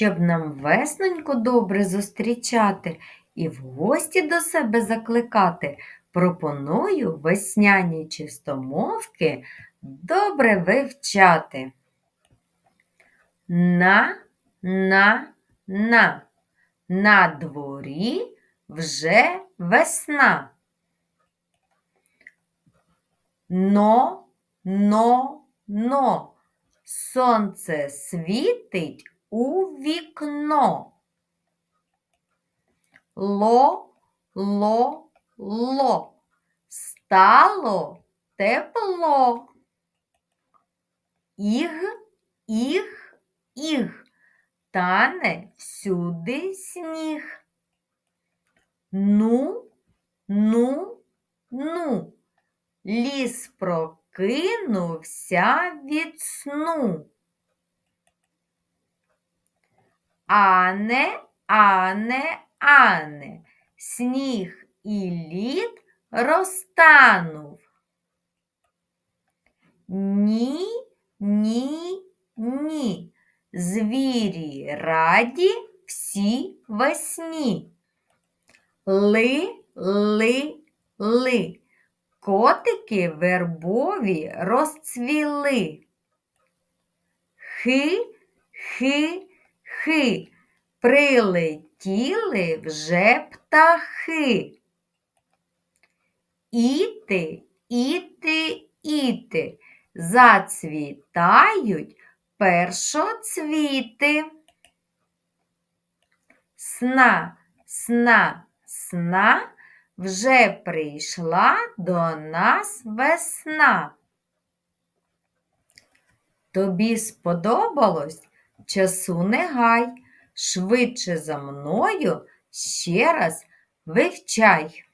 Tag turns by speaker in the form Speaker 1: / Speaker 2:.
Speaker 1: щоб нам весноньку добре зустрічати і в гості до себе закликати, пропоную весняні чистомовки добре вивчати. На, на, на, на дворі вже весна. Но, но, но, сонце світить у вікно. Ло, ло, ло, стало тепло. Іг, іг, іг, тане всюди сніг. Ну, ну, ну, ліс прокинувся від сну. Ане, ане, ане, сніг і лід розтанув. Ні, ні, ні, звірі раді всі весні. Ли, ли, ли, котики вербові розцвіли. Хи, хи, хи, прилетіли вже птахи. Іти, іти, іти, зацвітають першоцвіти. Сна, сна, сна, вже прийшла до нас весна. Тобі сподобалось? Часу не гай, швидше за мною ще раз вивчай.